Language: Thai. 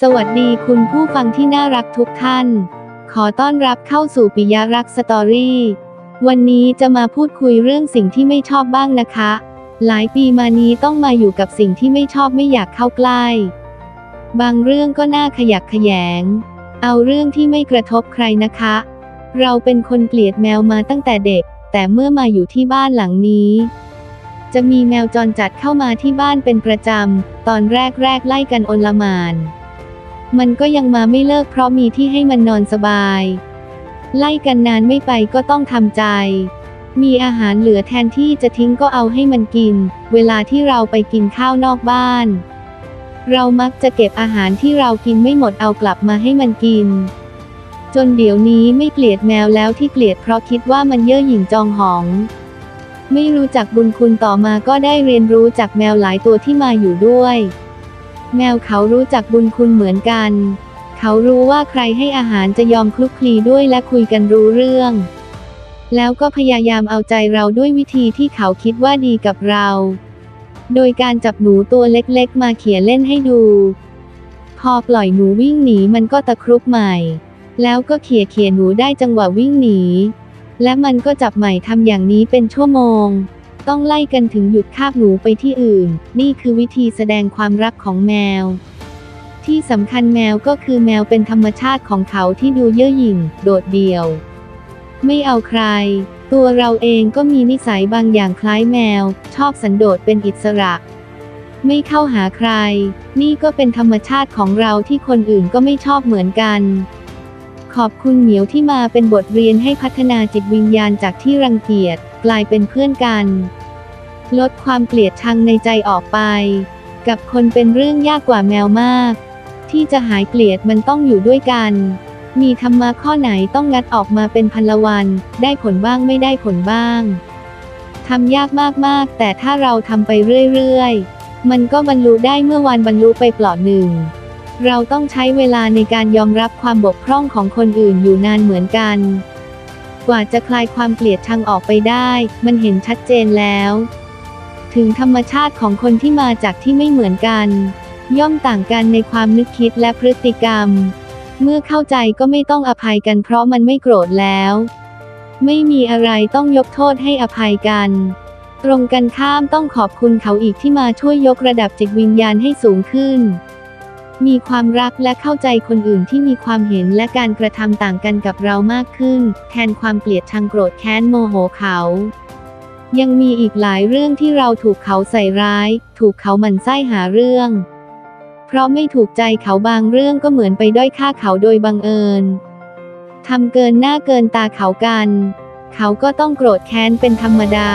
สวัสดีคุณผู้ฟังที่น่ารักทุกท่าน ขอต้อนรับเข้าสู่ปิยรักสตอรี่ วันนี้จะมาพูดคุยเรื่องสิ่งที่ไม่ชอบบ้างนะคะ หลายปีมานี้ต้องมาอยู่กับสิ่งที่ไม่ชอบไม่อยากเข้าใกล้ บางเรื่องก็น่าขยักขยง เอาเรื่องที่ไม่กระทบใครนะคะ เราเป็นคนเกลียดแมวมาตั้งแต่เด็ก แต่เมื่อมาอยู่ที่บ้านหลังนี้จะมีแมวจรจัดเข้ามาที่บ้านเป็นประจำ ตอนแรกแรกๆไล่กันอนลมาน มันก็ยังมาไม่เลิกเพราะมีที่ให้มันนอนสบาย ไล่กันนานไม่ไปก็ต้องทำใจ มีอาหารเหลือแทนที่จะทิ้งก็เอาให้มันกิน เวลาที่เราไปกินข้าวนอกบ้าน เรามักจะเก็บอาหารที่เรากินไม่หมดเอากลับมาให้มันกิน จนเดี๋ยวนี้ไม่เกลียดแมวแล้วที่เกลียดเพราะคิดว่ามันเย่อหยิ่งจองหอง ไม่รู้จักบุญคุณต่อมาก็ได้เรียนรู้จากแมวหลายตัวที่มาอยู่ด้วย แมวเขารู้จักบุญคุณเหมือนกัน เขารู้ว่าใครให้อาหารจะยอมคลุกคลีด้วยและคุยกันรู้เรื่อง แล้วก็พยายามเอาใจเราด้วยวิธีที่เขาคิดว่าดีกับเรา โดยการจับหนูตัวเล็กๆ มาเขี่ยเล่นให้ดู พอปล่อยหนูวิ่งหนีมันก็ตะครุบใหม่ แล้วก็เขี่ยเขี่ยหนูได้จังหวะวิ่งหนี และมันก็จับใหม่ทำอย่างนี้เป็นชั่วโมง ต้องไล่กันถึงหยุดคาบหนูไปที่อื่น นี่คือวิธีแสดงความรักของแมว ที่สำคัญแมวก็คือแมวเป็นธรรมชาติของเขาที่ดูเย่อหยิ่ง โดดเดี่ยว ไม่เอาใคร ตัวเราเองก็มีนิสัยบางอย่างคล้ายแมว ชอบสันโดษเป็นอิสระ ไม่เข้าหาใคร นี่ก็เป็นธรรมชาติของเราที่คนอื่นก็ไม่ชอบเหมือนกันขอบคุณเหมียวที่มาเป็นบทเรียนให้พัฒนาจิตวิญญาณจากที่รังเกียจ กลายเป็นเพื่อนกัน ลดความเกลียดชังในใจออกไป กับคนเป็นเรื่องยากกว่าแมวมาก ที่จะหายเกลียดมันต้องอยู่ด้วยกัน มีธรรมะข้อไหนต้องงัดออกมาเป็นพันละวัน ได้ผลบ้างไม่ได้ผลบ้างทำยากมากๆ แต่ถ้าเราทำไปเรื่อยๆ มันก็บรรลุได้เมื่อวันบรรลุไปเปลอดหนึ่ง เราต้องใช้เวลาในการยอมรับความบกพร่องของคนอื่นอยู่นานเหมือนกัน กว่าจะคลายความเกลียดชังออกไปได้ มันเห็นชัดเจนแล้ว ถึงธรรมชาติของคนที่มาจากที่ไม่เหมือนกัน ย่อมต่างกันในความนึกคิดและพฤติกรรม เมื่อเข้าใจก็ไม่ต้องอภัยกันเพราะมันไม่โกรธแล้ว ไม่มีอะไรต้องยกโทษให้อภัยกัน ตรงกันข้ามต้องขอบคุณเขาอีกที่มาช่วยยกระดับจิตวิญญาณให้สูงขึ้น มีความรักและเข้าใจคนอื่นที่มีความเห็นและการกระทำต่างกันกับเรามากขึ้น แทนความเกลียดชังโกรธแค้นโมโหเขา ยังมีอีกหลายเรื่องที่เราถูกเขาใส่ร้าย ถูกเขาหมั่นไส้หาเรื่อง เพราะไม่ถูกใจเขาบางเรื่องก็เหมือนไปด้อยค่าเขาโดยบังเอิญทำเกินหน้าเกินตาเขากัน เขาก็ต้องโกรธแค้นเป็นธรรมดา